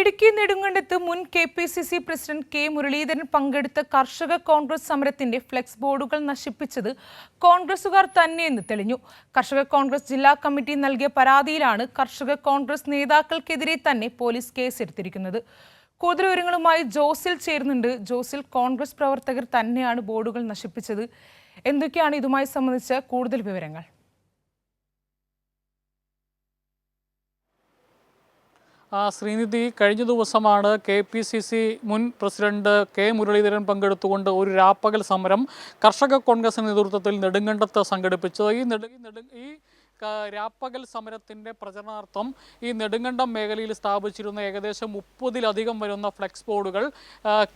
ഇടുക്കി നെടുങ്കണ്ടത്ത് മുൻ K P C C president K Muraleedharan പങ്കെടുത്ത കർഷക കോൺഗ്രസ് സമരത്തിന്റെ ഫ്ലെക്സ് ബോർഡുകൾ നശിപ്പിച്ചത് കോൺഗ്രസുകാർ തന്നെയെന്ന് തെളിഞ്ഞു. കർഷക കോൺഗ്രസ് ജില്ലാ കമ്മിറ്റി നൽകിയ പരാതിയിലാണ് കർഷക കോൺഗ്രസ് നേതാക്കൾക്കെതിരെ തന്നെ പോലീസ് കേസെടുത്തിരിക്കുന്നത്. കൂടുതൽ വിവരങ്ങളുമായി ജോസിൽ ചേരുന്നുണ്ട്. ജോസിൽ കോൺഗ്രസ് പ്രവർത്തകർ തന്നെയാണ് ബോർഡുകൾ നശിപ്പിച്ചത്. എന്തൊക്കെയാണ് ഇതുമായി സംബന്ധിച്ച കൂടുതൽ വിവരങ്ങൾ? ശ്രീനിധി കഴിഞ്ഞ ദിവസമാണ് കെ പി സി സി മുൻ പ്രസിഡന്റ് കെ മുരളീധരൻ പങ്കെടുത്തുകൊണ്ട് ഒരു രാപ്പകൽ സമരം കർഷക കോൺഗ്രസ് നേതൃത്വത്തിൽ നെടുങ്കണ്ടത്ത് സംഘടിപ്പിച്ചത്. ഈ ഈ രാപ്പകൽ സമരത്തിന്റെ പ്രചരണാർത്ഥം ഈ നെടുങ്കണ്ടം മേഖലയിൽ സ്ഥാപിച്ചിരുന്ന ഏകദേശം മുപ്പതിലധികം വരുന്ന ഫ്ലെക്സ് ബോർഡുകൾ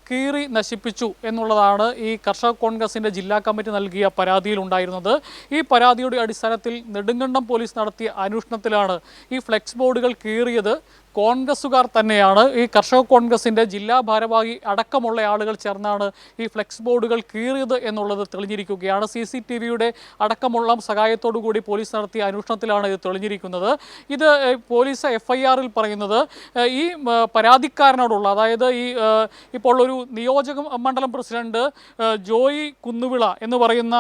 കീറി നശിപ്പിച്ചു എന്നുള്ളതാണ് ഈ കർഷക കോൺഗ്രസിന്റെ ജില്ലാ കമ്മിറ്റി നൽകിയ പരാതിയിൽ ഉണ്ടായിരുന്നത് ഈ പരാതിയുടെ അടിസ്ഥാനത്തിൽ നെടുങ്കണ്ടം പോലീസ് നടത്തിയ അന്വേഷണത്തിലാണ് ഈ ഫ്ലെക്സ് ബോർഡുകൾ കീറിയത്. കോൺഗ്രസുകാർ തന്നെയാണ്. ഈ കർഷക കോൺഗ്രസിന്റെ ജില്ലാ ഭാരവാഹി അടക്കമുള്ള ആളുകൾ ചേർന്നാണ് ഈ ഫ്ലെക്സ് ബോർഡുകൾ കീറിയത് എന്നുള്ളത് തെളിഞ്ഞിരിക്കുകയാണ്. സി സി ടി വിയുടെ അടക്കമുള്ള സഹായത്തോടു കൂടി പോലീസ് നടത്തിയ അന്വേഷണത്തിലാണ് ഇത് തെളിഞ്ഞിരിക്കുന്നത്. ഇത് പോലീസ് എഫ് ഐ ആറിൽ പറയുന്നത് ഈ പരാതിക്കാരനോടുള്ള അതായത് ഈ ഇപ്പോൾ ഒരു നിയോജക മണ്ഡലം പ്രസിഡന്റ് ജോയി കുന്നുവിള എന്ന് പറയുന്ന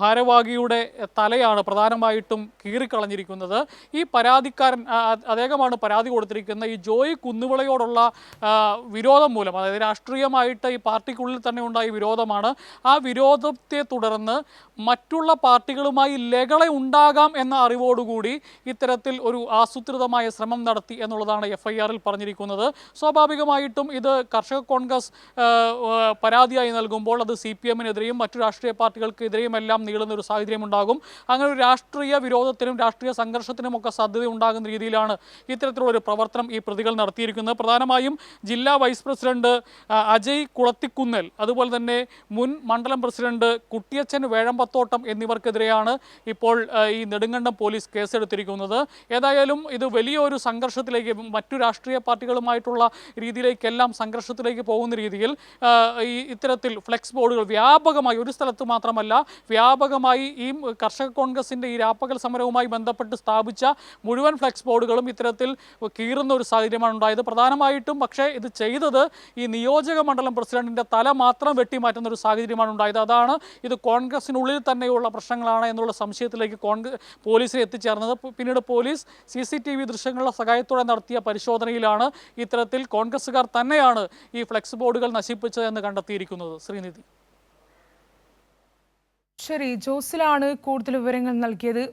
ഭാരവാഹിയുടെ തലയാണ് പ്രധാനമായിട്ടും കീറിക്കളഞ്ഞിരിക്കുന്നത്. ഈ പരാതിക്കാരൻ അദ്ദേഹമാണ് പരാതി കൊടുത്തിരിക്കുന്ന ഈ ജോയി കുന്നുവിളയോടുള്ള വിരോധം മൂലം അതായത് രാഷ്ട്രീയമായിട്ട് ഈ പാർട്ടിക്കുള്ളിൽ തന്നെ ഉണ്ടായ വിരോധമാണ്. ആ വിരോധത്തെ തുടർന്ന് മറ്റുള്ള പാർട്ടികളുമായി ലകള ഉണ്ടാകാം എന്ന അറിവോടുകൂടി ഇത്തരത്തിൽ ഒരു ആസൂത്രിതമായ ശ്രമം നടത്തി എന്നുള്ളതാണ് എഫ് ഐ ആറിൽ പറഞ്ഞിരിക്കുന്നത്. സ്വാഭാവികമായിട്ടും ഇത് കർഷക കോൺഗ്രസ് പരാതിയായി നൽകുമ്പോൾ അത് സി പി എമ്മിനെതിരെയും മറ്റു രാഷ്ട്രീയ പാർട്ടികൾക്കെതിരെയും എല്ലാം നീളുന്ന ഒരു സാഹചര്യം ഉണ്ടാകും. അങ്ങനെ ഒരു രാഷ്ട്രീയ വിരോധത്തിനും രാഷ്ട്രീയ സംഘർഷത്തിനും ഒക്കെ സാധ്യത ഉണ്ടാകുന്ന രീതിയിലാണ് ഇത്തരത്തിലുള്ള ഒരു പ്രവർത്തനം ഈ പ്രതികൾ നടത്തിയിരിക്കുന്നത്. പ്രധാനമായും ജില്ലാ വൈസ് പ്രസിഡന്റ് അജയ് കുളത്തിക്കുന്നൽ അതുപോലെ തന്നെ മുൻ മണ്ഡലം പ്രസിഡന്റ് കുട്ടിയച്ചൻ വേഴമ്പത്തോട്ടം എന്നിവർക്കെതിരെയാണ് ഇപ്പോൾ ഈ നെടുങ്കണ്ടം പോലീസ് കേസെടുത്തിരിക്കുന്നത്. ഏതായാലും ഇത് വലിയൊരു സംഘർഷത്തിലേക്ക് മറ്റു രാഷ്ട്രീയ പാർട്ടികളുമായിട്ടുള്ള രീതിയിലേക്കെല്ലാം സംഘർഷത്തിലേക്ക് പോകുന്ന രീതിയിൽ ഈ ഇത്തരത്തിൽ ഫ്ലെക്സ് ബോർഡുകൾ വ്യാപകമായി ഒരു സ്ഥലത്ത് മാത്രമല്ല വ്യാപകമായി ഈ കർഷക കോൺഗ്രസിന്റെ ഈ രാപ്പകൽ സമരവുമായി ബന്ധപ്പെട്ട് സ്ഥാപിച്ച മുഴുവൻ ഫ്ലെക്സ് ബോർഡുകളും ഇത്തരത്തിൽ കീറുന്ന ഒരു സാഹചര്യമാണ് ഉണ്ടായത്. പ്രധാനമായിട്ടും പക്ഷേ ഇത് ചെയ്തത് ഈ നിയോജക മണ്ഡലം പ്രസിഡന്റിന്റെ തല മാത്രം വെട്ടിമാറ്റുന്ന ഒരു സാഹചര്യമാണ് ഉണ്ടായത്. അതാണ് ഇത് കോൺഗ്രസിനുള്ളിൽ തന്നെയുള്ള പ്രശ്നങ്ങളാണ് എന്നുള്ള സംശയത്തിലേക്ക് കോൺഗ്രസ് പോലീസിനെ എത്തിച്ചേർന്നത്. പിന്നീട് police C C T V ദൃശ്യങ്ങളുടെ സഹായത്തോടെ നടത്തിയ പരിശോധനയിലാണ് ഇത്തരത്തിൽ കോൺഗ്രസ്സുകാർ തന്നെയാണ് ഈ ഫ്ലെക്സ് ബോർഡുകൾ നശിപ്പിച്ചതെന്ന് കണ്ടെത്തിയിരിക്കുന്നത്. ശ്രീനിധി. ശരി ജോസിലാണ് കൂടുതൽ വിവരങ്ങൾ നൽകിയത്.